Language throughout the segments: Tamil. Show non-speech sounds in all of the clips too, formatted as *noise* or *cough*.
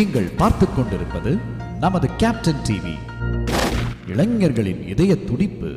நீங்கள் பார்த்துக் கொண்டிருப்பது நமது கேப்டன் டிவி இளைஞர்களின் இதய துடிப்பு.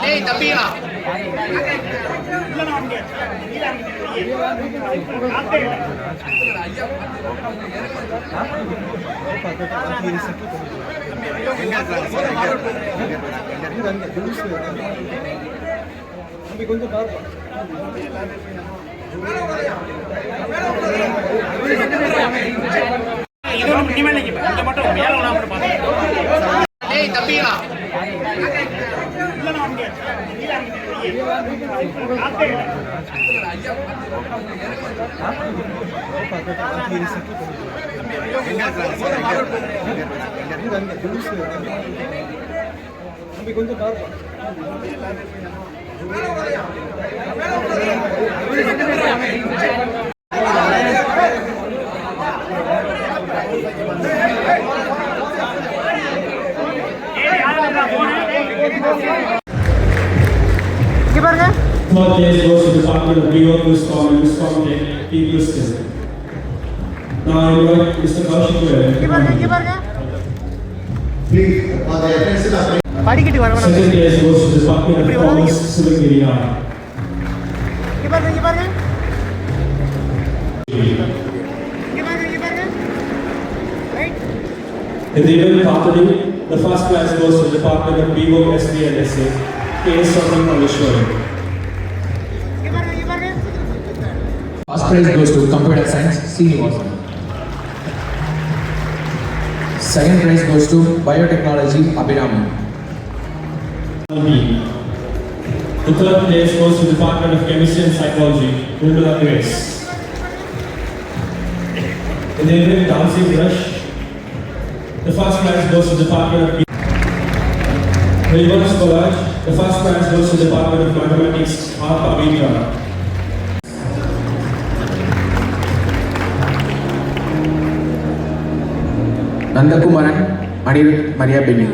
டேய் தம்பியா? டேய் தம்பியா? கொஞ்சம் பார்ப்போம் small case goes to the Department of Rio, Buscom, and Buscom people still. Now I invite Mr. Kaushik to Please, Second case goes to the Department of Commerce, Civic Area. In the event pathology, the first class goes to the Department of BO, SD, and SA. Case of Kameshwari. First prize goes to Computer Science, C. Vasan. Second prize goes to Biotechnology, Abhinami. B. The third place goes to the Department of Chemistry and Psychology, Nirmala Grace. In the event Dancing Rush, the first prize goes to the Department of Reverse College, the first prize goes to the Department of Mathematics, R. Pavitra. Nandakumaran, Anirudh Maria Benny.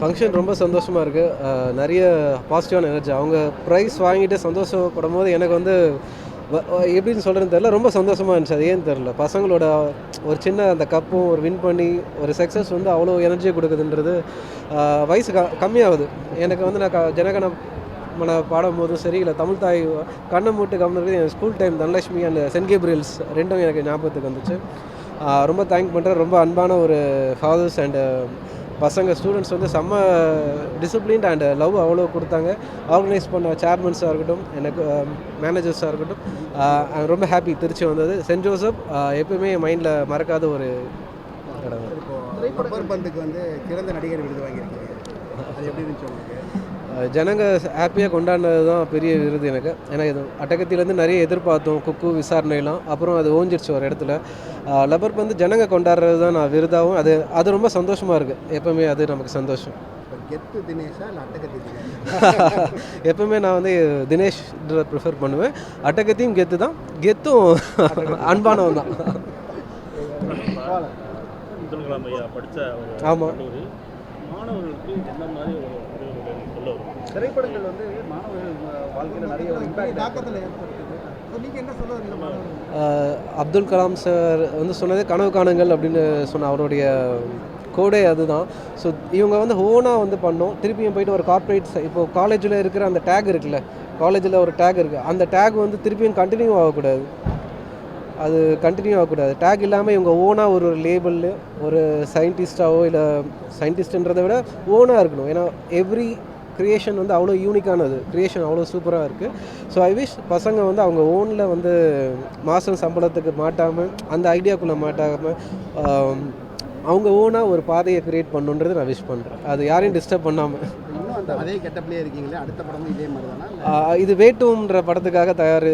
Function ரொம்ப சந்தோஷமாக இருக்குது நிறைய பாசிட்டிவான எனர்ஜி அவங்க ப்ரைஸ் வாங்கிட்டு சந்தோஷப்படும் போது எனக்கு வந்து வ- எப்படின்னு சொல்கிறேன்னு தெரில ரொம்ப சந்தோஷமாக இருந்துச்சு. அது ஏன்னு தெரில பசங்களோட ஒரு சின்ன அந்த கப்பும் ஒரு வின் பண்ணி ஒரு சக்ஸஸ் வந்து அவ்வளோ எனர்ஜியை கொடுக்குதுன்றது வயசு க கம்மியாகுது. எனக்கு வந்து நான் க ஜனகன மன பாடும்போதும் சரி இல்லை தமிழ் தாய் கண்ணை மூட்டு கவனிக்கிறது என் school time Dhanalakshmi and Saint Gabriel's ரெண்டும் எனக்கு ஞாபகத்துக்கு வந்துச்சு. ரொம்ப தேங்க் பண்ணுறேன் ரொம்ப அன்பான ஒரு ஃபாதர்ஸ் அண்டு பசங்க ஸ்டூடெண்ட்ஸ் வந்து செம்ம டிசிப்ளின்ட் அண்ட் லவ் அவ்வளோ கொடுத்தாங்க. ஆர்கனைஸ் பண்ண சேர்மன்ஸாக இருக்கட்டும் எனக்கு மேனேஜர்ஸாக இருக்கட்டும் ரொம்ப ஹாப்பி திருச்சி வந்தது. சென்ட் ஜோசப் எப்பயுமே மைண்டில் மறக்காத ஒரு இடம் பந்துக்கு வந்து சிறந்த நடிகர் விருது வாங்கியிருக்கீங்க. அது எப்படி இருந்துச்சு உங்களுக்கு ஜனங்க ஹாப்பியாக கொண்டாடினது தான் பெரிய விருது எனக்கு. ஏன்னா இது அட்டகத்திலேருந்து நிறைய எதிர்பார்த்தோம் குக்கு விசாரணைலாம் அப்புறம் அது ஓஞ்சிருச்சு ஒரு இடத்துல. லப்பர் பந்து ஜனங்க கொண்டாடுறது தான் நான் விருதாகவும் அது அது ரொம்ப சந்தோஷமாக இருக்குது எப்பவுமே அது நமக்கு சந்தோஷம். கெத்து தினேஷா அட்டகத்தி தினேஷா? *laughs* எப்பவுமே நான் வந்து தினேஷ் ப்ரிஃபர் பண்ணுவேன். அட்டகத்தையும் கெத்து தான் கெத்தும் அன்பானவன் தான். ஆமாம் மாணவர்களுக்கு என்ன மாதிரி சொல்ல வரும் திரைப்படங்கள் வந்து மாணவர்கள் வாழ்க்கையில் நிறைய தாக்கத்தில் ஏற்படுத்துது. அப்துல் கலாம் சார் வந்து சொன்னது கனவு காணுங்கள் அப்படின்னு சொன்ன அவருடைய கோடே அதுதான். ஸோ இவங்க வந்து ஓனாக வந்து பண்ணோம். திருப்பியும் போயிட்டு ஒரு கார்ப்பரேட் இப்போ காலேஜில் இருக்கிற அந்த டேக் இருக்குல்ல காலேஜில் ஒரு டேக் இருக்குது அந்த டேக் வந்து திருப்பியும் கண்டினியூ ஆகக்கூடாது. அது கண்டினியூ ஆகக்கூடாது. டேக் இல்லாமல் இவங்க ஓனாக ஒரு ஒரு லேபிள் ஒரு சயின்டிஸ்டாவோ இல்லை சயின்டிஸ்ட்ன்றதை விட ஓனாக இருக்கணும். ஏன்னா எவ்ரி க்ரியேஷன் வந்து அவ்வளோ யூனிக்கானது க்ரியேஷன் அவ்வளோ சூப்பராக இருக்குது ஸோ ஐ விஷ் பசங்க வந்து அவங்க ஓனில் வந்து மாதம் சம்பளத்துக்கு மாட்டாமல் அந்த ஐடியாக்குள்ளே மாட்டாமல் அவங்க ஓனாக ஒரு பாதையை க்ரியேட் பண்ணுன்றது நான் விஷ் பண்ணுறேன் அது யாரையும் டிஸ்டர்ப் பண்ணாமல் அதே கெட்டப்லேயே இருக்கீங்களே? அடுத்த படமும் இதே மாதிரி தானா இது வேட்டும்ன்ற படத்துக்காக தயார்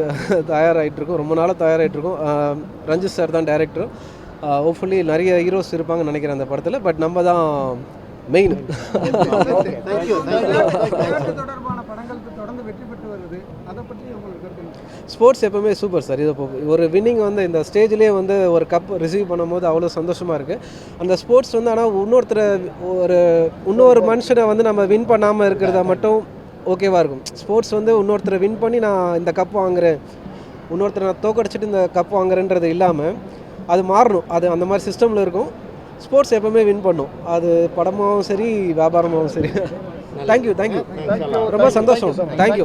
தயாராகிட்டு இருக்கோம் ரொம்ப நாளாக தயாராகிட்டு இருக்கோம் ஆஹ் ரஞ்சித் சார் தான் டேரக்டரும் ஹோப்ஃபுல்லி நிறைய ஹீரோஸ் இருப்பாங்கன்னு நினைக்கிறேன் அந்த படத்தில். பட் நம்ம தான் மெயின் தொடர்பான படங்களுக்கு தொடர்ந்து வெற்றி பெற்று வருது. அதை பற்றி உங்களுக்கு? ஸ்போர்ட்ஸ் எப்பவுமே சூப்பர் சார். இது ஒரு வின்னிங் வந்து இந்த ஸ்டேஜ்லேயே வந்து ஒரு கப் ரிசீவ் பண்ணும்போது அவ்வளோ சந்தோஷமாக இருக்குது அந்த ஸ்போர்ட்ஸ் வந்து ஆனால் இன்னொருத்தரை ஒரு இன்னொரு மனுஷனை வந்து நம்ம வின் பண்ணாமல் இருக்கிறத மட்டும் ஓகேவாக இருக்கும். ஸ்போர்ட்ஸ் வந்து இன்னொருத்தரை வின் பண்ணி நான் இந்த கப் வாங்குறேன். இன்னொருத்தரை நான் தோக்கடிச்சிட்டு இந்த கப் வாங்குறேன்றது இல்லாமல் அது மாறணும். அது அந்த மாதிரி சிஸ்டமில் இருக்கும். ஸ்போர்ட்ஸ் எப்பவுமே வின் பண்ணும். அது படமாகவும் சரி வியாபாரமாகவும் சரி. *laughs* தேங்க்யூ தேங்க்யூ ரொம்ப சந்தோஷம். தேங்க்யூ